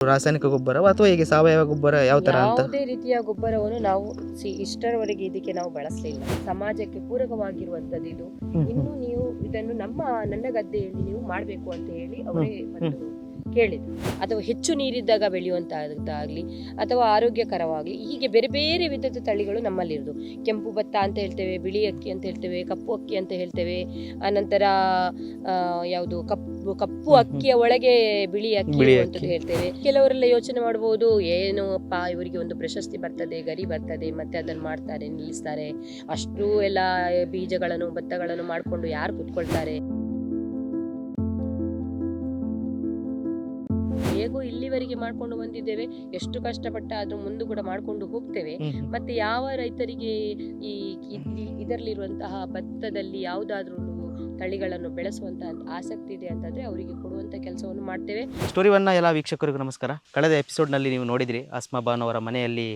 ರಾಸಾಯನಿಕ ಗೊಬ್ಬರ ಅಥವಾ ಹೇಗೆ ಸಾವಯವ ಗೊಬ್ಬರ ಯಾವ ತರ ಅಂತ? ಯಾವುದೇ ರೀತಿಯ ಗೊಬ್ಬರವನ್ನು ನಾವು ಸಿ ಇಷ್ಟರವರೆಗೆ ಇದಕ್ಕೆ ನಾವು ಬಳಸಲಿಲ್ಲ. ಸಮಾಜಕ್ಕೆ ಪೂರಕವಾಗಿರುವಂತದ್ದು ಇದು. ಇನ್ನು ನೀವು ಇದನ್ನು ನಮ್ಮ ನನ್ನ ಗದ್ದೆಯಲ್ಲಿ ನೀವು ಮಾಡಬೇಕು ಅಂತ ಹೇಳಿ ಅವರೇ ಬಂದು ಕೇಳಿದ್ರು. ಅಥವಾ ಹೆಚ್ಚು ನೀರಿದ್ದಾಗ ಬೆಳೆಯುವಂತಹದ್ದಾಗ್ಲಿ ಅಥವಾ ಆರೋಗ್ಯಕರವಾಗಲಿ ಹೀಗೆ ಬೇರೆ ಬೇರೆ ವಿಧದ ತಳಿಗಳು ನಮ್ಮಲ್ಲಿರೋದು. ಕೆಂಪು ಭತ್ತ ಅಂತ ಹೇಳ್ತೇವೆ ಬಿಳಿ ಅಕ್ಕಿ ಅಂತ ಹೇಳ್ತೇವೆ ಕಪ್ಪು ಅಕ್ಕಿ ಅಂತ ಹೇಳ್ತೇವೆ ಆನಂತರ ಆ, ಯಾವುದು ಕಪ್ಪು ಕಪ್ಪು ಅಕ್ಕಿಯ ಒಳಗೆ ಬಿಳಿ ಅಕ್ಕಿ ಅಂತ ಹೇಳ್ತೇವೆ. ಕೆಲವರೆಲ್ಲ ಯೋಚನೆ ಮಾಡಬಹುದು ಏನು ಅಪ್ಪ ಇವರಿಗೆ ಒಂದು ಪ್ರಶಸ್ತಿ ಬರ್ತದೆ ಗರಿ ಬರ್ತದೆ ಮತ್ತೆ ಅದನ್ನು ಮಾಡ್ತಾರೆ ನಿಲ್ಲಿಸ್ತಾರೆ. ಅಷ್ಟು ಎಲ್ಲ ಬೀಜಗಳನ್ನು ಭತ್ತಗಳನ್ನು ಮಾಡಿಕೊಂಡು ಯಾರು ಕುತ್ಕೊಳ್ತಾರೆ? ಹೇಗೂ ಇಲ್ಲಿವರೆಗೆ ಮಾಡ್ಕೊಂಡು ಬಂದಿದ್ದೇವೆ. ಎಷ್ಟು ಕಷ್ಟಪಟ್ಟ ಅದ್ರ ಮುಂದೆ ಕೂಡ ಮಾಡ್ಕೊಂಡು ಹೋಗ್ತೇವೆ. ಮತ್ತೆ ಯಾವ ರೈತರಿಗೆ ಈ ಇದರಲ್ಲಿರುವಂತಹ ಭತ್ತದಲ್ಲಿ ಯಾವುದಾದ್ರೂ ತಳಿಗಳನ್ನು ಬೆಳೆಸುವಂತಹ ಆಸಕ್ತಿ ಇದೆ ಅಂತಂದ್ರೆ ಅವರಿಗೆ ಕೊಡುವಂತ ಕೆಲಸವನ್ನು ಮಾಡ್ತೇವೆ. ಸ್ಟೋರಿವನ್ನ ಎಲ್ಲ ವೀಕ್ಷಕರಿಗೂ ನಮಸ್ಕಾರ. ಕಳೆದ ಎಪಿಸೋಡ್ನಲ್ಲಿ ನೀವು ನೋಡಿದ್ರಿ ಆಸ್ಮಾ ಬಾನ್ ಅವರ ಮನೆಯಲ್ಲಿ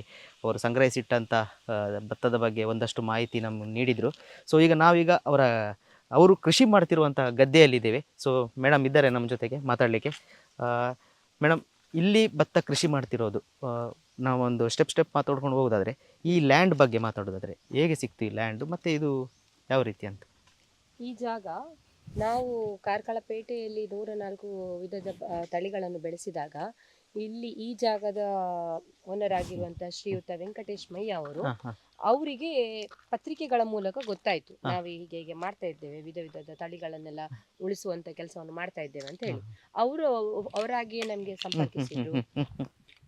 ಅವರು ಸಂಗ್ರಹಿಸಿಟ್ಟಂತ ಭತ್ತದ ಬಗ್ಗೆ ಒಂದಷ್ಟು ಮಾಹಿತಿ ನಮ್ಗೆ ನೀಡಿದ್ರು. ಸೊ ಈಗ ನಾವೀಗ ಅವರ ಅವರು ಕೃಷಿ ಮಾಡ್ತಿರುವಂತಹ ಗದ್ದೆಯಲ್ಲಿದ್ದೇವೆ. ಸೊ ಮೇಡಮ್ ಇದ್ದಾರೆ ನಮ್ಮ ಜೊತೆಗೆ ಮಾತಾಡಲಿಕ್ಕೆ. ಮೇಡಮ್ ಇಲ್ಲಿ ಭತ್ತ ಕೃಷಿ ಮಾಡ್ತಿರೋದು ನಾವೊಂದು ಸ್ಟೆಪ್ ಸ್ಟೆಪ್ ಮಾತಾಡ್ಕೊಂಡು ಹೋಗೋದಾದರೆ ಈ ಲ್ಯಾಂಡ್ ಬಗ್ಗೆ ಮಾತಾಡೋದಾದರೆ ಹೇಗೆ ಸಿಕ್ತು ಈ ಲ್ಯಾಂಡ್ ಮತ್ತು ಇದು ಯಾವ ರೀತಿ ಅಂತ? ಈ ಜಾಗ ನಾವು ಕಾರ್ಕಳಪೇಟೆಯಲ್ಲಿ ನೂರ ನಾಲ್ಕು ವಿಧದ ತಳಿಗಳನ್ನು ಬೆಳೆಸಿದಾಗ ಇಲ್ಲಿ ಈ ಜಾಗದ ಓನರ್ ಆಗಿರುವಂತಹ ಶ್ರೀಯುತ ವೆಂಕಟೇಶ್ ಮಯ್ಯ ಅವರು ಅವರಿಗೆ ಪತ್ರಿಕೆಗಳ ಮೂಲಕ ಗೊತ್ತಾಯ್ತು. ನಾವು ಹೀಗೆ ಹೀಗೆ ಮಾಡ್ತಾ ಇದ್ದೇವೆ ವಿಧ ವಿಧದ ತಳಿಗಳನ್ನೆಲ್ಲ ಉಳಿಸುವಂತ ಕೆಲಸವನ್ನು ಮಾಡ್ತಾ ಇದ್ದೇವೆ ಅಂತ ಹೇಳಿ. ಅವರು ಅವರಾಗಿಯೇ ನಮಗೆ ಸಂಪರ್ಕಿಸಿದ್ರು.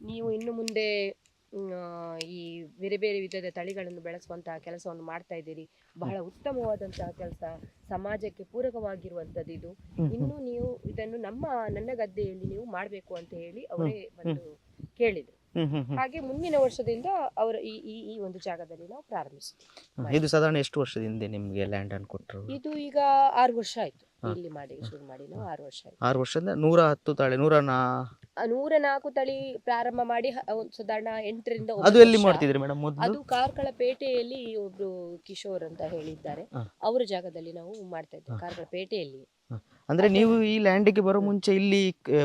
ನೀವು ಇನ್ನು ಮುಂದೆ ಈ ಬೇರೆ ಬೇರೆ ವಿಧದ ತಳಿಗಳನ್ನು ಬೆಳೆಸುವಂತಹ ಕೆಲಸವನ್ನು ಮಾಡ್ತಾ ಇದ್ದೀರಿ. ಬಹಳ ಉತ್ತಮವಾದಂತಹ ಕೆಲಸ ಸಮಾಜಕ್ಕೆ ಪೂರಕವಾಗಿರುವಂತದ್ದು ಇದು. ಇನ್ನು ನೀವು ಇದನ್ನು ನಮ್ಮ ನನ್ನ ಗದ್ದೆಯಲ್ಲಿ ನೀವು ಮಾಡಬೇಕು ಅಂತ ಹೇಳಿ ಅವರೇ ಒಂದು ಕೇಳಿದ್ರು. ಹಾಗೆ ಮುಂದಿನ ವರ್ಷದಿಂದ ಅವರ ಈ ಈ ಈ ಒಂದು ಜಾಗದಲ್ಲಿ ನಾವು ಪ್ರಾರಂಭಿಸಿದ್ವಿ ಇದು ಸಾಧಾರಣ ಎಷ್ಟು ವರ್ಷದಿಂದ ನಿಮಗೆ ಲ್ಯಾಂಡ್ ಅನ್ನು ಕೊಟ್ಟರು ಇದು ಈಗ ಆರು ವರ್ಷ ಆಯ್ತು. ಇಲ್ಲಿ ಮಾಡಿ ಶುರು ಮಾಡಿ ನಾವು ಆರು ವರ್ಷ ಆಯ್ತು. ಆರು ವರ್ಷದಿಂದ ನೂರ ಹತ್ತು ತಳಿ ನೂರ ನೂರ ನಾಲ್ಕು ತಳಿ ಪ್ರಾರಂಭ ಮಾಡಿ ಒಂದು ಸಾಧಾರಣ ಎಂಟರಿಂದ ಅದು ಎಲ್ಲಿ. ಮಾಡ್ತಿದ್ರಿ ಮೇಡಮ್ ಅದು ಕಾರ್ಕಳ ಪೇಟೆಯಲ್ಲಿ ಒಬ್ರು ಕಿಶೋರ್ ಅಂತ ಹೇಳಿದ್ದಾರೆ. ಅವರ ಜಾಗದಲ್ಲಿ ನಾವು ಮಾಡ್ತಾ ಇದ್ದೇವೆ ಕಾರ್ಕಳ ಪೇಟೆಯಲ್ಲಿ. ಅಂದ್ರೆ ನೀವು ಈ ಲ್ಯಾಂಡಿಗೆ ಬರೋ ಮುಂಚೆ ಇಲ್ಲಿ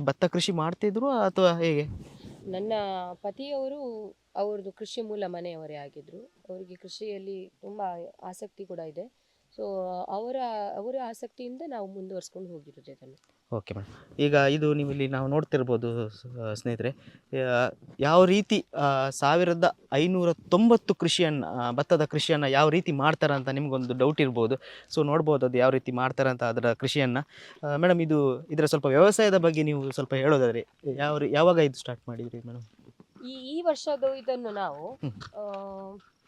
ಭತ್ತ ಕೃಷಿ ಮಾಡ್ತಿದ್ರು ಅಥವಾ ಹೇಗೆ? ನನ್ನ ಪತಿಯವರು ಅವ್ರದ್ದು ಕೃಷಿ ಮೂಲ ಮನೆಯವರೇ ಆಗಿದ್ರು. ಅವರಿಗೆ ಕೃಷಿಯಲ್ಲಿ ತುಂಬ ಆಸಕ್ತಿ ಕೂಡ ಇದೆ. ಸೊ ಅವರ ಅವರ ಆಸಕ್ತಿಯಿಂದ ನಾವು ಮುಂದುವರ್ಸ್ಕೊಂಡು ಹೋಗಿರೋದು ಇದನ್ನು. ಓಕೆ ಮೇಡಮ್ ಈಗ ಇದು ನೀವು ಇಲ್ಲಿ ನಾವು ನೋಡ್ತಿರ್ಬೋದು ಸ- ಸ್ನೇಹಿತರೆ ಆ, ಯಾವ ರೀತಿ ಆ, ಸಾವಿರದ ಐನೂರ ತೊಂಬತ್ತು ಕೃಷಿಯನ್ನು ಆ, ಭತ್ತದ ಕೃಷಿಯನ್ನು ಯಾವ ರೀತಿ ಮಾಡ್ತಾರೆ ಅಂತ ನಿಮಗೊಂದು ಡೌಟ್ ಇರ್ಬೋದು. ಸೊ ನೋಡ್ಬೋದು ಅದು ಯಾವ ರೀತಿ ಮಾಡ್ತಾರೆ ಅಂತ ಅದರ ಕೃಷಿಯನ್ನು. ಮೇಡಮ್ ಇದು ಇದರ ಸ್ವಲ್ಪ ವ್ಯವಸಾಯದ ಬಗ್ಗೆ ನೀವು ಸ್ವಲ್ಪ ಹೇಳೋದಾದ್ರೆ ಯಾವ ರೀ- ಯಾವಾಗ ಇದು ಸ್ಟಾರ್ಟ್ ಮಾಡಿದ್ರಿ ಮೇಡಮ್ ಈ ಈ ವರ್ಷದ ಇದನ್ನು ನಾವು ಹ್ಮ್. ಆ,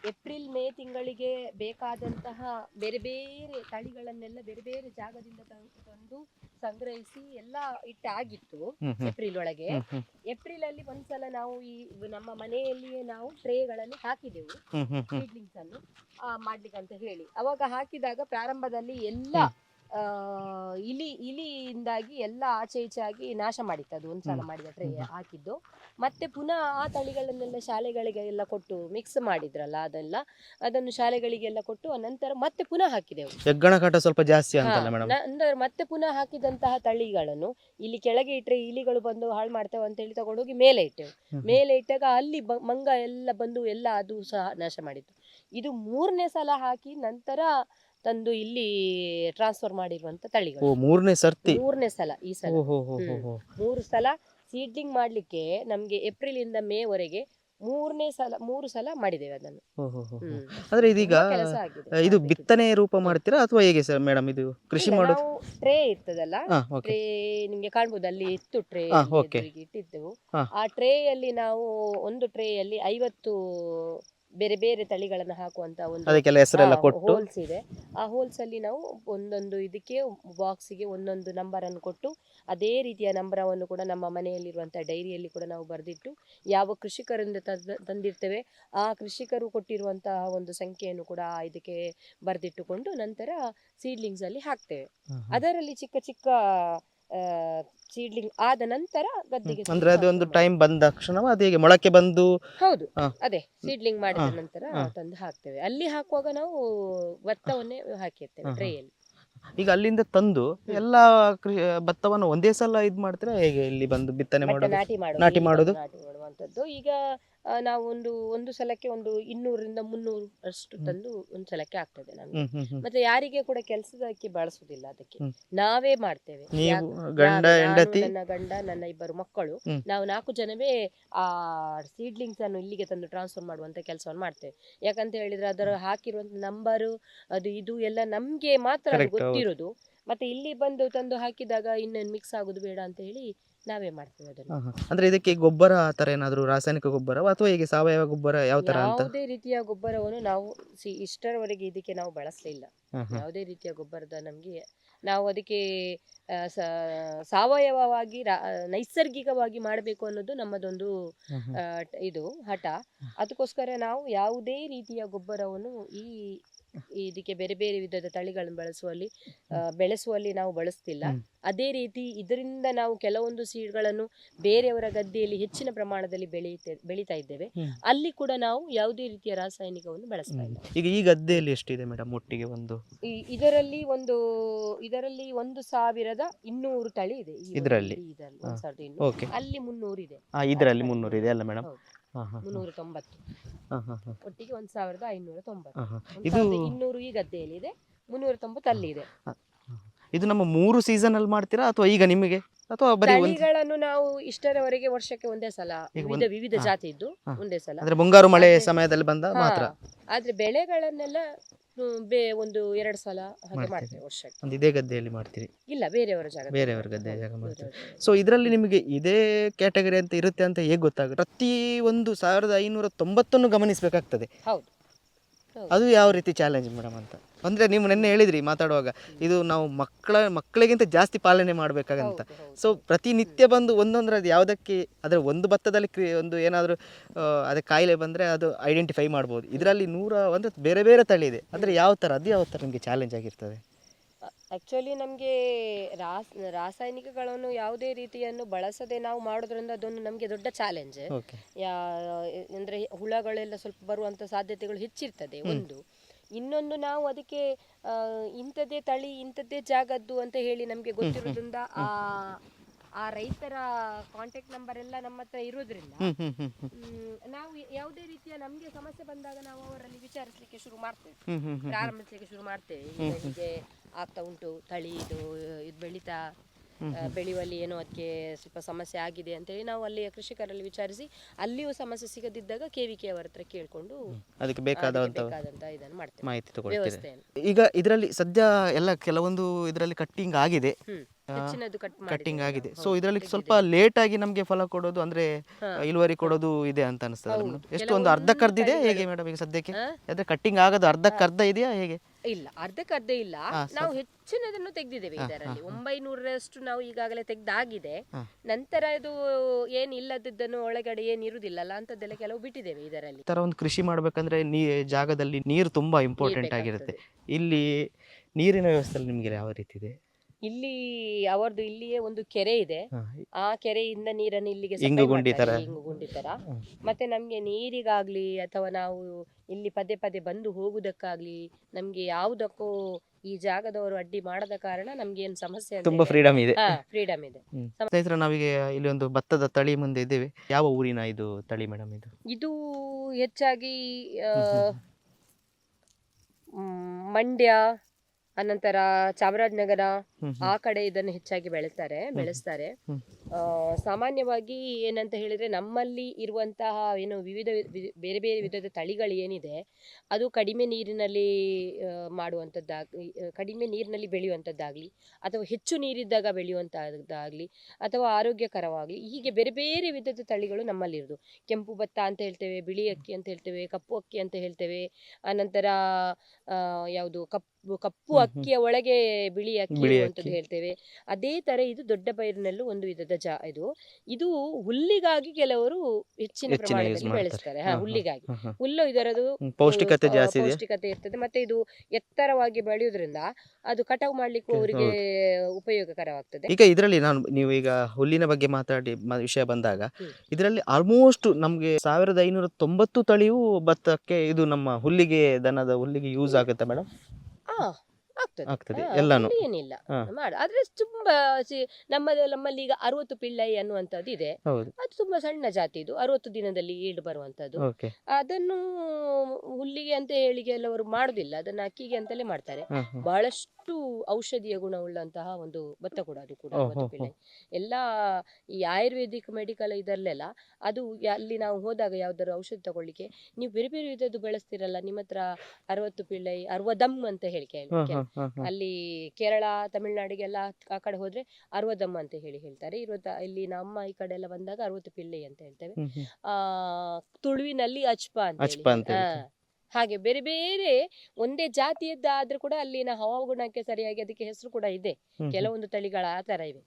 ಏಪ್ರಿಲ್ ಮೇ ತಿಂಗಳಿಗೆ ಬೇಕಾದಂತಹ ಬೇರೆ ಬೇರೆ ತಳಿಗಳನ್ನೆಲ್ಲ ಬೇರೆ ಬೇರೆ ಜಾಗದಿಂದ ತಂದು ಸಂಗ್ರಹಿಸಿ ಎಲ್ಲ ಇಟ್ಟಾಗಿತ್ತು ಏಪ್ರಿಲ್ ಒಳಗೆ. ಏಪ್ರಿಲ್ ಅಲ್ಲಿ ಒಂದ್ಸಲ ನಾವು ಈ ನಮ್ಮ ಮನೆಯಲ್ಲಿಯೇ ನಾವು ಟ್ರೇಗಳನ್ನು ಹಾಕಿದೆವು ಸೀಡ್ಲಿಂಗ್ಸ್ ಅನ್ನು ಮಾಡ್ಲಿಕ್ಕೆ ಅಂತ ಹೇಳಿ. ಅವಾಗ ಹಾಕಿದಾಗ ಪ್ರಾರಂಭದಲ್ಲಿ ಎಲ್ಲ ಇಲಿ ಇಲಿಯಿಂದಾಗಿ ಎಲ್ಲ ಆಚೆ ಈಚೆ ಆಗಿ ನಾಶ ಮಾಡಿತ್ತು ಅದು ಒಂದ್ಸಲ. ಮಾಡಿದ ಟ್ರೇ ಹಾಕಿದ್ದು. ಮತ್ತೆ ಪುನಃ ಆ ತಳಿಗಳನ್ನೆಲ್ಲ ಶಾಲೆಗಳಿಗೆ ಎಲ್ಲ ಕೊಟ್ಟು ಮಿಕ್ಸ್ ಮಾಡಿದ್ರಲ್ಲ ಅದೆಲ್ಲ ಅದನ್ನು ಶಾಲೆಗಳಿಗೆಲ್ಲ ಕೊಟ್ಟು ನಂತರ ಮತ್ತೆ ಪುನಃ ಹಾಕಿದೆವು. ಹೆಗ್ಗಣ ಕಾಟ ಸ್ವಲ್ಪ ಜಾಸ್ತಿ ಅಂತಲ್ಲ ಹಾ, ಮೇಡಮ್ ಅಂದ್ರೆ ಮತ್ತೆ ಪುನಃ ಹಾಕಿದಂತಹ ತಳಿಗಳನ್ನು ಇಲ್ಲಿ ಕೆಳಗೆ ಇಟ್ಟರೆ ಇಲಿಗಳು ಬಂದು ಹಾಳು ಮಾಡ್ತೇವೆ ಅಂತ ಹೇಳಿ ತಗೊಂಡೋಗಿ ಮೇಲೆ ಇಟ್ಟೆವು. ಮೇಲೆ ಇಟ್ಟಾಗ ಅಲ್ಲಿ ಮಂಗ ಎಲ್ಲ ಬಂದು ಎಲ್ಲ ಅದು ಸಹ ನಾಶ ಮಾಡಿತ್ತು. ಇದು ಮೂರನೇ ಸಲ ಹಾಕಿ ನಂತರ ತಂದು ಇಲ್ಲಿ ಟ್ರಾನ್ಸ್ಫರ್ ಮಾಡಿರುವಂತ ತಳಿಗಳು. ಮೂರನೇ ಸರ್ತಿ? ಮೂರನೇ ಸಲ ಈ ಸಲ. ಮೂರು ಸಲ ಸೀಡ್ಲಿಂಗ್ ಮಾಡ್ಲಿಕ್ಕೆ ನಮ್ಗೆ ಏಪ್ರಿಲ್ ಇಂದ ಮೇ ವರೆಗೆ ಮೂರನೇ ಸಲ ಮೂರು ಸಲ ಮಾಡಿದ್ದೇವೆ ಅದನ್ನು. ಅಂದ್ರೆ ಇದೀಗ ಇದು ಬಿತ್ತನೆ ರೂಪ ಮಾಡ್ತೀರಾ ಅಥವಾ ಹೇಗೆ ಸರ್ ಮೇಡಮ್ ಇದು ಕೃಷಿ ಮಾಡೋ ಮಾಡೋದು? ಟ್ರೇ ಇರ್ತದಲ್ಲ ಟ್ರೇ ನಿಮ್ಗೆ ಕಾಣ್ಬೋದು ಅಲ್ಲಿ ಇತ್ತು ಟ್ರೇ. ಇಟ್ಟಿದ್ದೆವು. ಆ. ಟ್ರೇಯಲ್ಲಿ ನಾವು ಒಂದು ಟ್ರೇಯಲ್ಲಿ ಐವತ್ತು ಬೇರೆ ಬೇರೆ ತಳಿಗಳನ್ನು ಹಾಕುವಂತ ಒಂದು ಅದಕ್ಕೆಲ್ಲ ಹೆಸರೆಲ್ಲ ಕೊಟ್ಟು ಹೋಲ್ಸ್ ಇದೆ ಆ ಹೋಲ್ಸ್ ಅಲ್ಲಿ ನಾವು ಒಂದೊಂದು ಇದಕ್ಕೆ ಬಾಕ್ಸಿಗೆ ಒಂದೊಂದು ನಂಬರ್ ಅನ್ನು ಕೊಟ್ಟು ಅದೇ ರೀತಿಯ ನಂಬರವನ್ನು ಕೂಡ ನಮ್ಮ ಮನೆಯಲ್ಲಿರುವಂತಹ ಡೈರಿಯಲ್ಲಿ ಕೂಡ ನಾವು ಬರೆದಿಟ್ಟು ಯಾವ ಕೃಷಿಕರಿಂದ ತಂದ- ತಂದಿರ್ತೇವೆ ಆ ಕೃಷಿಕರು ಕೊಟ್ಟಿರುವಂತಹ ಒಂದು ಸಂಖ್ಯೆಯನ್ನು ಕೂಡ ಇದಕ್ಕೆ ಬರೆದಿಟ್ಟುಕೊಂಡು ನಂತರ ಸೀಡ್ಲಿಂಗ್ಸ್ ಅಲ್ಲಿ ಹಾಕ್ತೇವೆ. ಅದರಲ್ಲಿ ಚಿಕ್ಕ ಚಿಕ್ಕ ಸೀಡ್ಲಿಂಗ್ ಆದ ನಂತರ ಗದ್ದೆಗೆ ಅಂದ್ರೆ ಅದು ಒಂದು ಟೈಮ್ ಬಂದ ತಕ್ಷಣ ಅದು ಹೇಗೆ ಮೊಳಕೆ ಬಂದು ಹೌದು ಅದೇ ಸೀಡ್ಲಿಂಗ್ ಮಾಡಿದ ನಂತರ ತಂದು ಹಾಕ್ತೇವೆ. ಅಲ್ಲಿ ಹಾಕುವಾಗ ನಾವು ಭತ್ತವನ್ನೇ ಹಾಕಿರ್ತೇವೆ ಟ್ರೈಯಲ್ಲಿ ಈಗ ಅಲ್ಲಿಂದ ತಂದು ಎಲ್ಲಾ ಕೃಷಿ ಭತ್ತವನ್ನು ಒಂದೇ ಸಲ ಇದು ಮಾಡ್ತೀರಾ ಹೇಗೆ ಇಲ್ಲಿ ಬಂದು ಬಿತ್ತನೆ ಮಾಡೋದು? ನಾಟಿ ಮಾಡೋದು ನಾಟಿ ಮಾಡುವಂತದ್ದು ಈಗ ನಾವು ಒಂದು ಒಂದು ಸಲಕ್ಕೆ ಒಂದು ಇನ್ನೂರರಿಂದ ಮುನ್ನೂರು ಅಷ್ಟು ತಂದು ಒಂದು ಸಲಕ್ಕೆ ಆಗ್ತದೆ ನಮ್ಗೆ. ಮತ್ತೆ ಯಾರಿಗೆ ಕೂಡ ಕೆಲಸದಕ್ಕೆ ಬಳಸುದಿಲ್ಲ ಅದಕ್ಕೆ. ನಾವೇ ಮಾಡ್ತೇವೆ. ನನ್ನ ಗಂಡ ನನ್ನ ಇಬ್ಬರು ಮಕ್ಕಳು. ನಾವು ನಾಲ್ಕು ಜನವೇ ಆ ಸೀಡ್ಲಿಂಗ್ಸ್ ಅನ್ನು ಇಲ್ಲಿಗೆ ತಂದು ಟ್ರಾನ್ಸ್ಫರ್ ಮಾಡುವಂತ ಕೆಲಸವನ್ನು ಮಾಡ್ತೇವೆ. ಯಾಕಂತ ಹೇಳಿದ್ರೆ ಅದರ ಹಾಕಿರುವಂತ ನಂಬರು ಅದು ಇದು ಎಲ್ಲ ನಮ್ಗೆ ಮಾತ್ರ ಗೊತ್ತಿರೋದು. ಮತ್ತೆ ಇಲ್ಲಿ ಬಂದು ತಂದು ಹಾಕಿದಾಗ ಇನ್ನೇನು ಮಿಕ್ಸ್ ಆಗುದು ಬೇಡ ಅಂತ ಹೇಳಿ ನಾವೇ ಮಾಡ್ತೇವೆ ಅದನ್ನು. ಅಂದ್ರೆ ಇದಕ್ಕೆ ಗೊಬ್ಬರ ಆ ತರ ಏನಾದ್ರು ರಾಸಾಯನಿಕ ಗೊಬ್ಬರ ಅಥವಾ ಹೀಗೆ ಸಾವಯವ ಗೊಬ್ಬರ ಯಾವ ತರ ಅಂತ ಯಾವುದೇ ರೀತಿಯ ಗೊಬ್ಬರವನ್ನು ನಾವು ಸಿ ಇಷ್ಟರವರೆಗೆ ಇದಕ್ಕೆ ನಾವು ಬಳಸಲಿಲ್ಲ. ಯಾವುದೇ ರೀತಿಯ ಗೊಬ್ಬರದ ನಮಗೆ ನಾವು ಅದಕ್ಕೆ ಆ, ಸ- ಸಾವಯವವಾಗಿ ರಾ- ನೈಸರ್ಗಿಕವಾಗಿ ಮಾಡಬೇಕು ಅನ್ನೋದು ನಮ್ಮದೊಂದು. ಆ, ಟ- ಇದು ಹಠ ಅದಕ್ಕೋಸ್ಕರ ನಾವು ಯಾವುದೇ ರೀತಿಯ ಗೊಬ್ಬರವನ್ನು ಈ ಇದಕ್ಕೆ ಬೇರೆ ಬೇರೆ ವಿಧದ ತಳಿಗಳನ್ನು ಬಳಸುವಲ್ಲಿ ಬೆಳೆಸುವಲ್ಲಿ ನಾವು ಬಳಸ್ತಿಲ್ಲ. ಅದೇ ರೀತಿ ಇದರಿಂದ ನಾವು ಕೆಲವೊಂದು ಸೀಡ್ಗಳನ್ನು ಬೇರೆಯವರ ಗದ್ದೆಯಲ್ಲಿ ಹೆಚ್ಚಿನ ಪ್ರಮಾಣದಲ್ಲಿ ಬೆಳೆಯುತ್ತೆ ಬೆಳೀತಾ ಇದ್ದೇವೆ. ಅಲ್ಲಿ ಕೂಡ ನಾವು ಯಾವುದೇ ರೀತಿಯ ರಾಸಾಯನಿಕವನ್ನು ಬಳಸ್ತಾ ಇಲ್ಲ. ಈಗ ಈ ಗದ್ದೆಯಲ್ಲಿ ಎಷ್ಟಿದೆ ಮೇಡಮ್ ಒಟ್ಟಿಗೆ ಒಂದು? ಇದರಲ್ಲಿ ಒಂದು ಇದರಲ್ಲಿ ಒಂದು ಸಾವಿರದ ಇನ್ನೂರು ತಳಿ ಇದೆ. ಇದರಲ್ಲಿ. ಅಲ್ಲಿ ಮುನ್ನೂರು ಇದೆ. ಇದರಲ್ಲಿ ಮುನ್ನೂರು ಇದೆ ಅಲ್ಲ ಮೇಡಮ್ ಮುನ್ನೂರ ತೊಂಬತ್ತು ಒಟ್ಟಿಗೆ ಒಂದ್ ಸಾವಿರದ ಐನೂರ ತೊಂಬತ್ತು ಇದು ಇನ್ನೂರು ಈ ಗದ್ದೆಯಲ್ಲಿ ಇದೆ ಮುನ್ನೂರ ತೊಂಬತ್ತು ಅಲ್ಲಿ ಇದೆ. ಇದು ನಮ್ಮ ಮೂರು ಸೀಸನ್ ಅಲ್ಲಿ ಮಾಡ್ತೀರಾ ಅಥವಾ ಈಗ ನಿಮಗೆ? ಅಥವಾ ಬರೀ ತಳಿಗಳನ್ನು ನಾವು ಇಷ್ಟರವರೆಗೆ ವರ್ಷಕ್ಕೆ ಒಂದೇ ಸಲ ವಿವಿಧ ವಿವಿಧ ಹಾ. ಜಾತಿ ಇದ್ದು ಒಂದೇ ಸಲ. ಅಂದ್ರೆ ಮುಂಗಾರು ಮಳೆ ಸಮಯದಲ್ಲಿ ಬಂದ ಮಾತ್ರ? ಆದ್ರೆ ಬೆಳೆಗಳನ್ನೆಲ್ಲ ಬೇ- ಒಂದು ಎರಡು ಸಲ ಹಾಗೆ ಮಾಡ್ತೀವಿ ವರ್ಷಕ್ಕೆ. ಒಂದು ಇದೇ ಗದ್ದೆಯಲ್ಲಿ ಮಾಡ್ತೀರಿ? ಇಲ್ಲ ಬೇರೆಯವರ ಜಾಗ ಬೇರೆಯವರ ಗದ್ದೆ ಜಾಗ ಮಾಡ್ತೀರಿ ಸೊ ಇದರಲ್ಲಿ ನಿಮಗೆ ಇದೇ ಕ್ಯಾಟಗರಿ ಅಂತ ಇರುತ್ತೆ ಅಂತ ಹೇಗೆ ಗೊತ್ತಾಗುತ್ತೆ? ಪ್ರತಿ ಒಂದು ಸಾವಿರದ ಐನೂರ ತೊಂಬತ್ತನ್ನು ಗಮನಿಸಬೇಕಾಗ್ತದೆ. ಹೌದು. ಅದು ಯಾವ ರೀತಿ ಚಾಲೆಂಜ್ ಮೇಡಮ್ ಅಂತ? ಅಂದ್ರೆ ನೀವು ನಿನ್ನೆ ಹೇಳಿದ್ರಿ ಮಾತಾಡುವಾಗ ಇದು ನಾವು ಮಕ್ಕಳ ಮಕ್ಕಳಿಗಿಂತ ಜಾಸ್ತಿ ಪಾಲನೆ ಮಾಡ್ಬೇಕಾಗಂತ. ಸೊ ಪ್ರತಿನಿತ್ಯ ಬಂದು ಒಂದೊಂದ್ರೆ ಅದು ಯಾವುದಕ್ಕೆ ಅದರ ಒಂದು ಭತ್ತದಲ್ಲಿ ಕ್ರಿ- ಒಂದು ಏನಾದರೂ ಅದಕ್ಕೆ ಕಾಯಿಲೆ ಬಂದರೆ ಅದು ಐಡೆಂಟಿಫೈ ಮಾಡ್ಬೋದು. ಇದರಲ್ಲಿ ನೂರ ಒಂದು ಬೇರೆ ಬೇರೆ ತಳಿ ಇದೆ. ಅಂದರೆ ಯಾವ ಥರ ಅದು ಯಾವ ಥರ ನಿಮಗೆ ಚಾಲೆಂಜ್ ಆಗಿರ್ತದೆ? ಆ್ಯಕ್ಚುಲಿ ನಮಗೆ ರಾಸ್ ರಾಸಾಯನಿಕಗಳನ್ನು ಯಾವುದೇ ರೀತಿಯನ್ನು ಬಳಸದೆ ನಾವು ಮಾಡೋದ್ರಿಂದ ಅದೊಂದು ನಮಗೆ ದೊಡ್ಡ ಚಾಲೆಂಜ್ ಯಾ ಅಂದರೆ ಹುಳಗಳೆಲ್ಲ ಸ್ವಲ್ಪ ಬರುವಂಥ ಸಾಧ್ಯತೆಗಳು ಹೆಚ್ಚಿರ್ತದೆ ಒಂದು. ಇನ್ನೊಂದು ನಾವು ಅದಕ್ಕೆ ಇಂಥದ್ದೇ ತಳಿ ಇಂಥದ್ದೇ ಜಾಗದ್ದು ಅಂತ ಹೇಳಿ ನಮಗೆ ಗೊತ್ತಿರೋದ್ರಿಂದ ಆ ಆ ರೈತರ ಕಾಂಟ್ಯಾಕ್ಟ್ ನಂಬರ್ ಎಲ್ಲ ನಮ್ಮ ಹತ್ರ ಇರೋದ್ರಿಂದ ಮ್, ನಾವು ಯಾವುದೇ ರೀತಿಯ ನಮಗೆ ಸಮಸ್ಯೆ ಬಂದಾಗ ನಾವು ಅವರಲ್ಲಿ ವಿಚಾರಿಸ್ಲಿಕ್ಕೆ ಶುರು ಮಾಡ್ತೇವೆ. ಪ್ರಾರಂಭಿಸ್ಲಿಕ್ಕೆ ಶುರು ಮಾಡ್ತೇವೆ. ಈಗ ಹೀಗೆ ಆಗ್ತಾ ಉಂಟು ತಳಿ ಇದು ಇದು ಬೆಳೀತಾ ಬೆಳೆಯುವಲ್ಲಿ ಏನೋ ಅದಕ್ಕೆ ಸ್ವಲ್ಪ ಸಮಸ್ಯೆ ಆಗಿದೆ ಅಂತ ಹೇಳಿ ನಾವು ಅಲ್ಲಿಯ ಕೃಷಿಕರಲ್ಲಿ ವಿಚಾರಿಸಿ ಅಲ್ಲಿಯೂ ಸಮಸ್ಯೆ ಸಿಗದಿದ್ದಾಗ ಕೆ ವಿ ಕೆ ಅವರ ಹತ್ರ ಕೇಳಿಕೊಂಡು ಅದಕ್ಕೆ ಬೇಕಾದಂತ ಇದನ್ನು ಮಾಡ್ತೇವೆ. ಮಾಹಿತಿ ತಗೊಳ್ತೀರಿ ವ್ಯವಸ್ಥೆಯನ್ನು. ಈಗ ಇದರಲ್ಲಿ ಸದ್ಯ ಎಲ್ಲ ಕೆಲವೊಂದು ಇದರಲ್ಲಿ ಕಟ್ಟಿಂಗ್ ಆಗಿದೆ. ಕಟ್ ಕಟ್ಟಿಂಗ್ ಆಗಿದೆ. ಸೊ ಇದರಲ್ಲಿ ಸ್ವಲ್ಪ ಲೇಟ್ ಆಗಿ ನಮಗೆ ಫಲ ಕೊಡೋದು ಅಂದ್ರೆ. ಇಳುವರಿ ಕೊಡೋದು ಇದೆ ಅಂತ ಅನಿಸ್ತದೆ ಎಷ್ಟೊಂದು ಎಷ್ಟು ಒಂದು ಕೆಲವೊಂದು ಅರ್ಧ ಕರ್ದಿದೆ. ತಳಿಗಳು- ಹೇಗೆ ಮೇಡಮ್ ಈಗ ಸದ್ಯಕ್ಕೆ? ಅಂದ್ರೆ ಅದೇ ಕಟ್ಟಿಂಗ್ ಆಗೋದು ಅರ್ಧಕ್ಕೆ ಅರ್ಧ ಇದೆಯಾ ಹೇಗೆ? ಇಲ್ಲ ಅರ್ಧಕ್ಕರ್ಧ ಇಲ್ಲ. ನಾವು ಹೆಚ್ಚಿನದನ್ನು ತೆಗೆದಿದ್ದೇವೆ ಇದರಲ್ಲಿ. ಒಂಬೈನೂರರಷ್ಟು ನಾವು ಈಗಾಗಲೇ ತೆಗ್ದಾಗಿದೆ. ನಂತರ ಇದು ಏನ್ ಇಲ್ಲದಿದ್ದನ್ನು ಒಳಗಡೆ ಏನ್ ಇರುದಿಲ್ಲಲ್ಲ ಅಂತದ್ದೆಲ್ಲ ಕೆಲವು ಬಿಟ್ಟಿದ್ದೇವೆ ಇದರಲ್ಲಿ. ತರ ಒಂದು ಕೃಷಿ ಮಾಡ್ಬೇಕಂದ್ರೆ ನೀ ಜಾಗದಲ್ಲಿ ನೀರು ತುಂಬಾ ಇಂಪಾರ್ಟೆಂಟ್ ಆಗಿರುತ್ತೆ. ಇಲ್ಲಿ ನೀರಿನ ವ್ಯವಸ್ಥೆ ನಿಮಗೆ ಯಾವ ರೀತಿ ಇದೆ? ಇಲ್ಲಿ ಅವರದು ಇಲ್ಲಿಯೇ ಒಂದು ಕೆರೆ ಇದೆ ಆ ಕೆರೆಯಿಂದ ನೀರನ್ನು ಇಲ್ಲಿಗೆ supply ಇಂಗುಗುಂಡಿ ಮಾಡ್ತಾರೆ, ತರ? ಇಂಗುಗುಂಡಿ ತರ ಹ್ಮ್. ಮತ್ತೆ ನಮ್ಗೆ ನೀರಿಗಾಗ್ಲಿ ಅಥವಾ ನಾವು ಇಲ್ಲಿ ಪದೇ ಪದೇ ಬಂದು ಹೋಗುದಕ್ಕಾಗ್ಲಿ ನಮ್ಗೆ ಯಾವುದಕ್ಕೂ ಈ ಜಾಗದವರು ಅಡ್ಡಿ ಮಾಡದ ಕಾರಣ ನಮ್ಗೆ ಏನು ಸಮಸ್ಯೆ ಅಂತ ತುಂಬಾ. ಫ್ರೀಡಮ್ ಇದೆ ಫ್ರೀಡಮ್ ಇದೆ ಹ್ಮ್. ಸ್ನೇಹಿತರೆ ನಾವೀಗ ಇಲ್ಲಿ ಒಂದು ಭತ್ತದ ತಳಿ ಮುಂದೆ ಇದ್ದೇವೆ ಯಾವ ಊರಿನ ಇದು ತಳಿ ಮೇಡಮ್ ಇದು ಇದು ಹೆಚ್ಚಾಗಿ ಆ, ಹ್ಮ್, ಮ್, ಮಂಡ್ಯ ಅನಂತರ ಚಾಮರಾಜನಗರ ಆ ಕಡೆ ಇದನ್ನು ಹೆಚ್ಚಾಗಿ ಬೆಳೆಸ್ತಾರೆ ಬೆಳೆಸ್ತಾರೆ. ಸಾಮಾನ್ಯವಾಗಿ ಏನಂತ ಹೇಳಿದ್ರೆ ನಮ್ಮಲ್ಲಿ ಇರುವಂತಹ ಏನು ವಿವಿಧ ಬೇರೆ ಬೇರೆ ವಿಧದ ತಳಿಗಳು ಏನಿದೆ ಅದು ಕಡಿಮೆ ನೀರಿನಲ್ಲಿ ಮಾಡುವಂಥದ್ದಾಗ ಕಡಿಮೆ ನೀರಿನಲ್ಲಿ ಬೆಳೆಯುವಂಥದ್ದಾಗ್ಲಿ ಅಥವಾ ಹೆಚ್ಚು ನೀರಿದ್ದಾಗ ಬೆಳೆಯುವಂಥದ್ದಾಗಲಿ ಅಥವಾ ಆರೋಗ್ಯಕರವಾಗಲಿ ಹೀಗೆ ಬೇರೆ ಬೇರೆ ವಿಧದ ತಳಿಗಳು ನಮ್ಮಲ್ಲಿರೋದು. ಕೆಂಪು ಭತ್ತ ಅಂತ ಹೇಳ್ತೇವೆ ಬಿಳಿ ಅಕ್ಕಿ ಅಂತ ಹೇಳ್ತೇವೆ ಕಪ್ಪು ಅಕ್ಕಿ ಅಂತ ಹೇಳ್ತೇವೆ ಅನಂತರ ಆ, ಯಾವುದು ಕಪ್ಪು ಕಪ್ಪು. ಅಕ್ಕಿಯ ಒಳಗೆ ಬಿಳಿ ಅಕ್ಕಿ. ಅಕ್ಕಿ. ಹೇಳ್ತೇವೆ ಅದೇ ತರ ಇದು ದೊಡ್ಡ ಪೈರಿನಲ್ಲೂ ಒಂದು ವಿಧದ ಜಾ ಇದು ಇದು ಹುಲ್ಲಿಗಾಗಿ ಕೆಲವರು ಹೆಚ್ಚಿನ ಪ್ರಮಾಣದಲ್ಲಿ. ಬೆಳೆಸ್ತಾರೆ ಹಾ. ಹುಲ್ಲಿಗಾಗಿ. ಹುಲ್ಲು ಇದರದು ಪೌಷ್ಟಿಕತೆ ಜಾಸ್ತಿ ಪೌಷ್ಟಿಕತೆ ಇರ್ತದೆ ಮತ್ತೆ ಇದು ಎತ್ತರವಾಗಿ ಬೆಳೆಯುವುದರಿಂದ ಅದು ಕಟಾವು ಮಾಡ್ಲಿಕ್ಕೂ ಅವರಿಗೆ ಉಪಯೋಗಕರವಾಗ್ತದೆ ಈಗ ಇದರಲ್ಲಿ ನಾನು ನೀವು ಈಗ ಹುಲ್ಲಿನ ಬಗ್ಗೆ ಮಾತಾಡಿ ವಿಷಯ ಬಂದಾಗ. ಇದರಲ್ಲಿ ಆಲ್ಮೋಸ್ಟ್ ನಮಗೆ ಸಾವಿರದ ಐನೂರ ತೊಂಬತ್ತು ತಳಿಯು ಭತ್ತಕ್ಕೆ ಇದು ನಮ್ಮ ಹುಲ್ಲಿಗೆ ದನದ ಹುಲ್ಲಿಗೆ ಯೂಸ್ ಆಗುತ್ತೆ ಮೇಡಮ್ ಆ ಆಗ್ತದೆ. ಎಲ್ಲಾನು. ಏನಿಲ್ಲ. ಮಾಡ. ಆದ್ರೆ ತುಂಬಾ ನಮ್ಮದು ನಮ್ಮಲ್ಲಿ ಈಗ ಅರವತ್ತು ಪಿಳ್ಳೈ ಅನ್ನುವಂಥದ್ದು ಇದೆ. ಅದು ತುಂಬಾ ಸಣ್ಣ ಜಾತಿ ಇದು. ಅರವತ್ತು ದಿನದಲ್ಲಿ ಈಡು ಬರುವಂತದ್ದು ಅದನ್ನು ಹುಲ್ಲಿಗೆ ಅಂತ ಹೇಳಿ ಕೆಲವರು ಮಾಡುದಿಲ್ಲ. ಅದನ್ನ ಅಕ್ಕಿಗೆ ಅಂತಲೇ ಮಾಡ್ತಾರೆ. ಹಾ ಬಹಳಷ್ಟು ಔಷಧೀಯ ಗುಣವುಳ್ಳಂತಹ ಒಂದು ಭತ್ತ ಕೂಡ ಅದು ಕೂಡ ಎಲ್ಲ ಈ ಆಯುರ್ವೇದಿಕ್ ಮೆಡಿಕಲ್ ಇದರಲ್ಲೆಲ್ಲ ಅದು ಅಲ್ಲಿ ನಾವು ಹೋದಾಗ ಯಾವ್ದಾದ್ರು ಔಷಧ ತಗೊಳ್ಳಿಕ್ಕೆ ನೀವು ಬೇರೆ ಬೇರೆ ವಿಧದ್ದು ಬೆಳೆಸ್ತಿರಲ್ಲ ನಿಮ್ಮ ಹತ್ರ ಅರವತ್ತು ಪಿಳ್ಳೈ ಅರವದಮ್ ಅಂತ ಹೇಳಿ ಅಲ್ಲಿ ಕೇರಳ ತಮಿಳ್ನಾಡಿಗೆಲ್ಲ ಆ ಕಡೆ ಹೋದ್ರೆ ಅರವದಮ್ ಅಂತ ಹೇಳಿ ಹೇಳ್ತಾರೆ. ಇರುವತ್ತ ಇಲ್ಲಿ ನಮ್ಮ ಈ ಕಡೆ ಎಲ್ಲ ಬಂದಾಗ ಅರವತ್ತು ಪಿಳ್ಳೈ ಅಂತ ಹೇಳ್ತೇವೆ. ಆ ತುಳುವಿನಲ್ಲಿ ಅಚ್ಪ ಅಂತ ಹೇಳಿ. ಹಾಗೆ ಬೇರೆ ಬೇರೆ ಒಂದೇ ಜಾತಿಯದ್ದಾದ್ರೂ ಕೂಡ ಅಲ್ಲಿನ ಹವಾಗುಣಕ್ಕೆ ಸರಿಯಾಗಿ ಅದಕ್ಕೆ ಹೆಸರು ಕೂಡ ಇದೆ. ಕೆಲವೊಂದು ತಳಿಗಳ ಆ ತರ ಇವೆ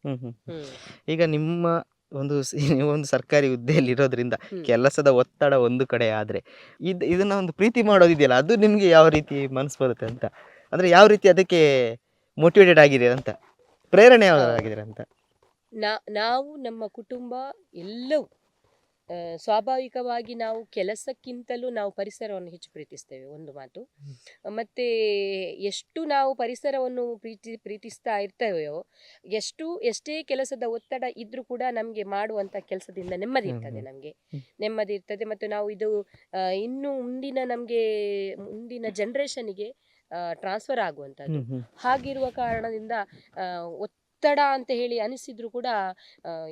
ಈಗ ನಿಮ್ಮ ಒಂದು ಒಂದು ಸರ್ಕಾರಿ ಹುದ್ದೆಯಲ್ಲಿ ಇರೋದ್ರಿಂದ ಕೆಲಸದ ಒತ್ತಡ ಒಂದು ಕಡೆ ಆದ್ರೆ ಇದ್ ಇದನ್ನ ಒಂದು ಪ್ರೀತಿ ಮಾಡೋದಿದೆಯಲ್ಲ ಅದು ನಿಮ್ಗೆ ಯಾವ ರೀತಿ ಮನಸ್ಸು ಬರುತ್ತೆ ಅಂತ? ಅಂದ್ರೆ ಯಾವ ರೀತಿ ಅದಕ್ಕೆ ಮೋಟಿವೇಟೆಡ್ ಆಗಿದೆ ಅಂತ? ಪ್ರೇರಣೆ ಯಾವ್ದಾಗಿದ್ದೀರ ಅಂತ? ನಾ- ನಾವು ನಮ್ಮ ಕುಟುಂಬ ಎಲ್ಲವೂ ಸ್ವಾಭಾವಿಕವಾಗಿ ನಾವು ಕೆಲಸಕ್ಕಿಂತಲೂ ನಾವು ಪರಿಸರವನ್ನು ಹೆಚ್ಚು ಪ್ರೀತಿಸ್ತೇವೆ ಒಂದು ಮಾತು. ಮತ್ತೆ ಎಷ್ಟು ನಾವು ಪರಿಸರವನ್ನು ಪ್ರೀತಿ ಪ್ರೀತಿಸ್ತಾ ಇರ್ತೇವೆಯೋ ಎಷ್ಟು ಎಷ್ಟೇ ಕೆಲಸದ ಒತ್ತಡ ಇದ್ರೂ ಕೂಡ ನಮಗೆ ಮಾಡುವಂಥ ಕೆಲಸದಿಂದ ನೆಮ್ಮದಿ ಇರ್ತದೆ. ನಮಗೆ. ನೆಮ್ಮದಿ ಇರ್ತದೆ ಮತ್ತು ನಾವು ಇದು ಇನ್ನೂ ಮುಂದಿನ ನಮಗೆ ಮುಂದಿನ ಜನ್ರೇಷನ್ಗೆ ಟ್ರಾನ್ಸ್ಫರ್ ಆಗುವಂಥದ್ದು. ಹಾಗಿರುವ ಕಾರಣದಿಂದ ಒತ್ತಡ ಅಂತ ಹೇಳಿ ಅನಿಸಿದ್ರು ಕೂಡ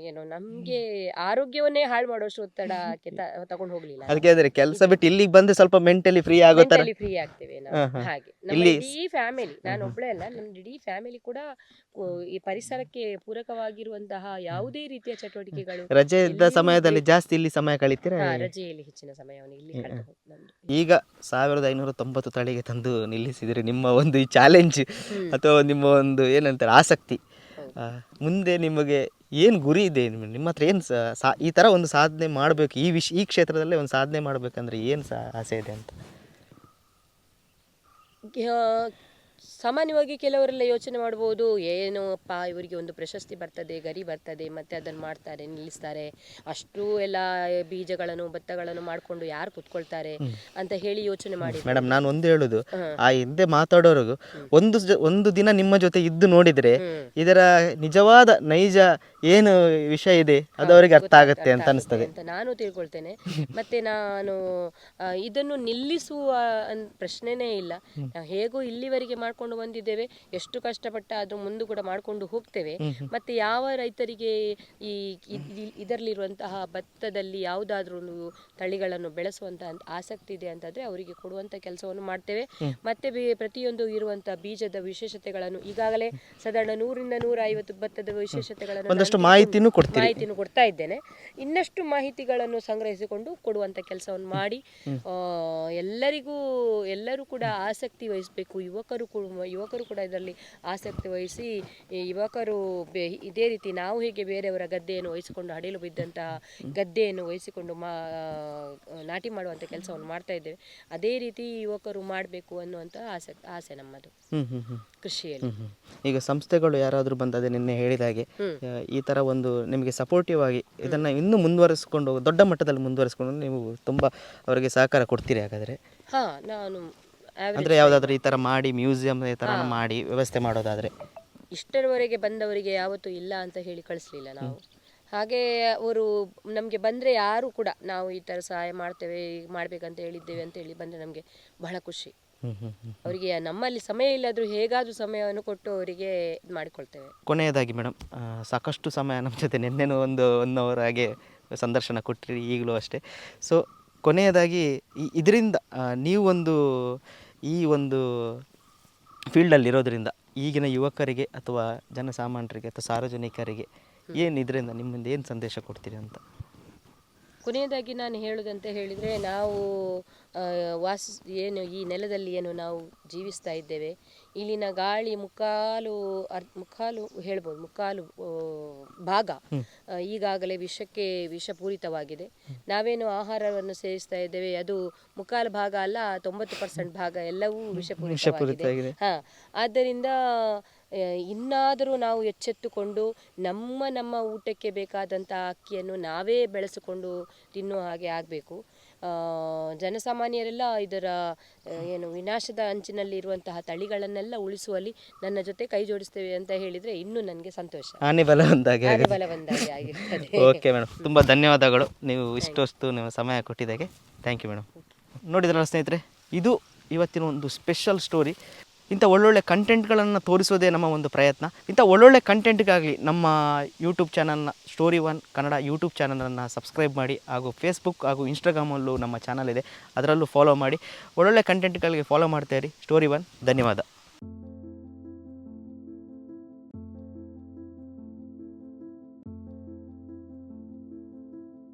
ಏನು ನಮ್ಗೆ ಆರೋಗ್ಯವನ್ನೇ ಹಾಳು ಮಾಡುವಷ್ಟು ಒತ್ತಡ ತಗೊಂಡು ಹೋಗ್ಲಿಲ್ಲ. ಅದಕ್ಕೆ ಅಂದ್ರೆ ಕೆಲಸ ಬಿಟ್ಟು ಇಲ್ಲಿಗೆ ಬಂದ್ರೆ ಸ್ವಲ್ಪ ಮೆಂಟಲಿ ಫ್ರೀ ಆಗುತ್ತೆ ತರ. ಫ್ರೀ ಆಗ್ತೇವೆ ನಾವು. ಹಾಗೆ. ನಮ್ಮ ಇಡೀ ಫ್ಯಾಮಿಲಿ ನಾನು. ಒಬ್ಳೆ ಅಲ್ಲ ನಮ್ಮ ಇಡೀ ಫ್ಯಾಮಿಲಿ ಕೂಡ ಈ ಪರಿಸರಕ್ಕೆ ಪೂರಕವಾಗಿರುವಂತಹ ಯಾವುದೇ ರೀತಿಯ ಚಟುವಟಿಕೆಗಳು ರಜೆ ಇದ್ದ ಸಮಯದಲ್ಲಿ ಜಾಸ್ತಿ ಇಲ್ಲಿ ಸಮಯ ಕಳೀತೀರಾ ರಜೆಯಲ್ಲಿ ಹೆಚ್ಚಿನ ಸಮಯವನ್ನು ಇಲ್ಲಿ. ಈಗ ಸಾವಿರದ ಐನೂರ ತೊಂಬತ್ತು ತಳಿಗೆ ತಂದು ನಿಲ್ಲಿಸಿದ್ರೆ ನಿಮ್ಮ ಒಂದು ಈ ಚಾಲೆಂಜ್ ಅಥವಾ ನಿಮ್ಮ ಒಂದು ಏನಂತಾರೆ ಆಸಕ್ತಿ. ಮುಂದೆ ನಿಮಗೆ ಏನು ಗುರಿ ಇದೆ ನಿಮ್ಮ ಹತ್ರ ಏನು ಸಾ ಈ ಥರ ಒಂದು ಸಾಧನೆ ಮಾಡಬೇಕು, ಈ ವಿಷ ಈ ಕ್ಷೇತ್ರದಲ್ಲೇ ಒಂದು ಸಾಧನೆ ಮಾಡಬೇಕಂದ್ರೆ ಏನು ಸಾ ಆಸೆ ಇದೆ ಅಂತ? ಸಾಮಾನ್ಯವಾಗಿ ಕೆಲವರೆಲ್ಲ ಯೋಚನೆ ಮಾಡ್ಬೋದು ಏನೋಪ್ಪ ಇವರಿಗೆ ಒಂದು ಪ್ರಶಸ್ತಿ ಬರ್ತದೆ ಗರಿ ಬರ್ತದೆ ಮತ್ತೆ ಅದನ್ನು ಮಾಡ್ತಾರೆ ನಿಲ್ಲಿಸ್ತಾರೆ. ಅಷ್ಟು ಎಲ್ಲ ಬೀಜಗಳನ್ನು ಭತ್ತಗಳನ್ನು ಮಾಡಿಕೊಂಡು ಯಾರು ಕುತ್ಕೊಳ್ತಾರೆ ಅಂತ ಹೇಳಿ ಯೋಚನೆ ಮಾಡಿ ಮೇಡಮ್ ನಾನು ಒಂದು ಹೇಳುದು. ಆ ಹಿಂದೆ ಮಾತಾಡೋರು ಒಂದು ಜ- ಒಂದು ದಿನ ನಿಮ್ಮ ಜೊತೆ ಇದ್ದು ನೋಡಿದ್ರೆ ಇದರ ನಿಜವಾದ ನೈಜ ಏನು ವಿಷಯ ಇದೆ? ಅದು ಅವರಿಗೆ ಅರ್ಥ ಆಗುತ್ತೆ ಅಂತ ಅನಿಸ್ತದೆ ಅಂತ ನಾನು ತಿಳ್ಕೊಳ್ತೇನೆ. ಮತ್ತೆ ನಾನು ಆ, ಇದನ್ನು ನಿಲ್ಲಿಸುವ ಅನ್- ಪ್ರಶ್ನೆನೇ ಇಲ್ಲ. ನಾವು ಹೇಗೂ ಇಲ್ಲಿವರೆಗೆ ಮಾಡ್ಕೊಂಡು ಬಂದಿದ್ದೇವೆ. ಎಷ್ಟು ಕಷ್ಟಪಟ್ಟ ಆದ್ರೂ ಮುಂದೆ ಕೂಡ ಮಾಡ್ಕೊಂಡು ಹೋಗ್ತೇವೆ. ಮತ್ತೆ ಯಾವ ರೈತರಿಗೆ ಈ ಇದರಲ್ಲಿರುವಂತಹ ಭತ್ತದಲ್ಲಿ ಯಾವುದಾದ್ರೂ ತಳಿಗಳನ್ನು ಬೆಳೆಸುವಂತ ಆಸಕ್ತಿ ಇದೆ ಅಂತಂದ್ರೆ ಅವರಿಗೆ ಕೊಡುವಂತ ಕೆಲಸವನ್ನು ಮಾಡ್ತೇವೆ. ಮತ್ತೆ ಪ್ರತಿಯೊಂದು ಇರುವಂತಹ ಬೀಜದ ವಿಶೇಷತೆಗಳನ್ನು ಈಗಾಗಲೇ ಸಾಧಾರಣ ನೂರಿಂದ ನೂರ ಐವತ್ತು ಭತ್ತದ ವಿಶೇಷತೆಗಳನ್ನು ಒಂದಷ್ಟು ಮಾಹಿತಿನೂ ಮಾಹಿತಿನೂ ಮಾಹಿತಿಯನ್ನು ಕೊಡ್ತಾ ಇದ್ದೇನೆ. ಇನ್ನಷ್ಟು ಮಾಹಿತಿಗಳನ್ನು ಸಂಗ್ರಹಿಸಿಕೊಂಡು ಕೊಡುವಂತ ಕೆಲಸವನ್ನು ಮಾಡಿ ಎಲ್ಲರಿಗೂ ಎಲ್ಲರೂ ಕೂಡ ಆಸಕ್ತಿ ವಹಿಸಬೇಕು. ಯುವಕರು ಯುವಕರು ಕೂಡ ಇದರಲ್ಲಿ ಆಸಕ್ತಿ ವಹಿಸಿ ಯುವಕರು ಬೆ- ಇದೇ ರೀತಿ ನಾವು ಹೀಗೆ ಬೇರೆಯವರ ಗದ್ದೆಯನ್ನು ವಹಿಸಿಕೊಂಡು ಹಡಿಲು ಬಿದ್ದಂತಹ ಗದ್ದೆಯನ್ನು ವಹಿಸಿಕೊಂಡು ಮಾ ನಾಟಿ ಮಾಡುವಂಥ ಕೆಲಸವನ್ನು ಮಾಡ್ತಾ ಇದ್ದೇವೆ. ಅದೇ ರೀತಿ ಯುವಕರು ಮಾಡಬೇಕು ಅನ್ನುವಂತ ಆಸೆ ಆಸೆ ನಮ್ಮದು. ಹ್ಮ್ ಹ್ಮ್ ಹ್ಮ್. ಕೃಷಿಯಲ್ಲಿ. ಈಗ ಸಂಸ್ಥೆಗಳು ಯಾರಾದರೂ ಬಂದದೆ ನಿನ್ನೆ ಹೇಳಿದ ಹಾಗೆ ಈ ಥರ ಒಂದು ನಿಮಗೆ ಸಪೋರ್ಟಿವ್ ಆಗಿ ಇದನ್ನು ಇನ್ನೂ ಮುಂದುವರಿಸ್ಕೊಂಡು ದೊಡ್ಡ ಮಟ್ಟದಲ್ಲಿ ಮುಂದುವರಿಸ್ಕೊಂಡು ನೀವು ತುಂಬ ಅವರಿಗೆ ಸಹಕಾರ ಕೊಡ್ತೀರಿ ಹಾಗಾದರೆ? ಹಾ ನಾನು ಅಂದರೆ ಯಾವುದಾದ್ರೂ ಈ ತರ ಮಾಡಿ ಮ್ಯೂಸಿಯಂ ಈ ಥರ ಮಾಡಿ ವ್ಯವಸ್ಥೆ ಮಾಡೋದಾದ್ರೆ. ಇಷ್ಟರವರೆಗೆ ಬಂದವರಿಗೆ ಯಾವತ್ತು ಇಲ್ಲ ಅಂತ ಹೇಳಿ ಕಳಿಸ್ಲಿಲ್ಲ ನಾವು. ಹಾಗೆ ಅವರು ನಮಗೆ ಬಂದರೆ ಯಾರು ಕೂಡ ನಾವು ಈ ಥರ ಸಹಾಯ ಮಾಡ್ತೇವೆ ಈಗ ಮಾಡ್ಬೇಕಂತ ಹೇಳಿದ್ದೇವೆ ಅಂತ ಹೇಳಿ ಬಂದರೆ ನಮಗೆ ಬಹಳ ಖುಷಿ. ಅವರಿಗೆ ನಮ್ಮಲ್ಲಿ ಸಮಯ ಇಲ್ಲಾದರೂ ಹೇಗಾದರೂ ಸಮಯವನ್ನು ಕೊಟ್ಟು ಅವರಿಗೆ ಇದು ಮಾಡಿಕೊಳ್ತೇವೆ. ಕೊನೆಯದಾಗಿ ಮೇಡಮ್ ಸಾಕಷ್ಟು ಸಮಯ ನಮ್ಮ ಜೊತೆ ನಿನ್ನೆನೂ ಒಂದು ಒನ್ ಅವರ್ ಹಾಗೆ ಸಂದರ್ಶನ ಕೊಟ್ಟಿರಿ ಈಗಲೂ ಅಷ್ಟೇ. ಸೊ ಕೊನೆಯದಾಗಿ ಇದರಿಂದ ನೀವು ಒಂದು ಈ ಒಂದು ಫೀಲ್ಡಲ್ಲಿ ಇರೋದರಿಂದ ಈಗಿನ ಯುವಕರಿಗೆ ಅಥವಾ ಜನಸಾಮಾನ್ಯರಿಗೆ ಅಥವಾ ಸಾರ್ವಜನಿಕರಿಗೆ ಏನು ಇದರಿಂದ ನಿಮ್ಮಿಂದ ಏನು ಸಂದೇಶ ಕೊಡ್ತೀರಿ ಅಂತ? ಕೊನೆಯದಾಗಿ ನಾನು ಹೇಳುದಂತ ಹೇಳಿದರೆ ನಾವು ವಾಸ ಏನು ಈ ನೆಲದಲ್ಲಿ ಏನು ನಾವು ಜೀವಿಸ್ತಾ ಇದ್ದೇವೆ ಇಲ್ಲಿನ ಗಾಳಿ ಮುಕ್ಕಾಲು ಅರ್ ಮುಕ್ಕಾಲು ಹೇಳ್ಬೋದು ಮುಕ್ಕಾಲು ಭಾಗ. ಈಗಾಗಲೇ ವಿಷಕ್ಕೆ ವಿಷಪೂರಿತವಾಗಿದೆ. ನಾವೇನು ಆಹಾರವನ್ನು ಸೇವಿಸ್ತಾ ಇದ್ದೇವೆ ಅದು ಮುಕ್ಕಾಲು ಭಾಗ ಅಲ್ಲ ತೊಂಬತ್ತು ಪರ್ಸೆಂಟ್ ಭಾಗ ಎಲ್ಲವೂ ವಿಷಪೂರಿತವಾಗಿದೆ. ವಿಷಪೂರಿತವಾಗಿದೆ. ಹಾ ಆದ್ದರಿಂದ ಇನ್ನಾದರೂ ನಾವು ಎಚ್ಚೆತ್ತುಕೊಂಡು ನಮ್ಮ ನಮ್ಮ ಊಟಕ್ಕೆ ಬೇಕಾದಂಥ ಅಕ್ಕಿಯನ್ನು ನಾವೇ ಬೆಳೆಸಿಕೊಂಡು ತಿನ್ನುವ ಹಾಗೆ ಆಗಬೇಕು. ಜನಸಾಮಾನ್ಯರೆಲ್ಲ ಇದರ ಏನು ವಿನಾಶದ ಅಂಚಿನಲ್ಲಿ ಇರುವಂತಹ ತಳಿಗಳನ್ನೆಲ್ಲ ಉಳಿಸುವಲ್ಲಿ ನನ್ನ ಜೊತೆ ಕೈ ಜೋಡಿಸ್ತೇವೆ ಅಂತ ಹೇಳಿದರೆ ಇನ್ನೂ ನನಗೆ ಸಂತೋಷ. ಆನೆ ಬಲ ಒಂದಾಗಿ ಆನೆ ಬಲವಂದಾಗಿ ಆಗಿರ್ತದೆ. ಓಕೆ ಮೇಡಮ್ ತುಂಬ ಧನ್ಯವಾದಗಳು. ನೀವು ಇಷ್ಟೊತ್ತು ನಿಮ್ಮ ಸಮಯ ಕೊಟ್ಟಿದ್ದಾಗೆ ಥ್ಯಾಂಕ್ ಯು ಮೇಡಮ್ ನೋಡಿದ್ರಲ್ಲ ಸ್ನೇಹಿತರೆ ಇದು ಇವತ್ತಿನ ಒಂದು ಸ್ಪೆಷಲ್ ಸ್ಟೋರಿ ಇಂಥ ಒಳ್ಳೊಳ್ಳೆ ಕಂಟೆಂಟ್ಗಳನ್ನು ತೋರಿಸೋದೇ ನಮ್ಮ ಒಂದು ಪ್ರಯತ್ನ. ಇಂಥ ಒಳ್ಳೊಳ್ಳೆ ಕಂಟೆಂಟ್ಗಾಗಲಿ ನಮ್ಮ ಯೂಟ್ಯೂಬ್ ಚಾನಲ್ನ ಸ್ಟೋರಿ ಒನ್ ಕನ್ನಡ ಯೂಟ್ಯೂಬ್ ಚಾನಲನ್ನು ಸಬ್ಸ್ಕ್ರೈಬ್ ಮಾಡಿ, ಹಾಗೂ ಫೇಸ್ಬುಕ್ ಹಾಗೂ ಇನ್ಸ್ಟಾಗ್ರಾಮಲ್ಲೂ ನಮ್ಮ ಚಾನಲ್ ಇದೆ. ಅದರಲ್ಲೂ ಫಾಲೋ ಮಾಡಿ. ಒಳ್ಳೊಳ್ಳೆ ಕಂಟೆಂಟ್ಗಳಿಗೆ ಫಾಲೋ ಮಾಡ್ತಾ ಇರಿ. ಸ್ಟೋರಿ ಒನ್ ಧನ್ಯವಾದ.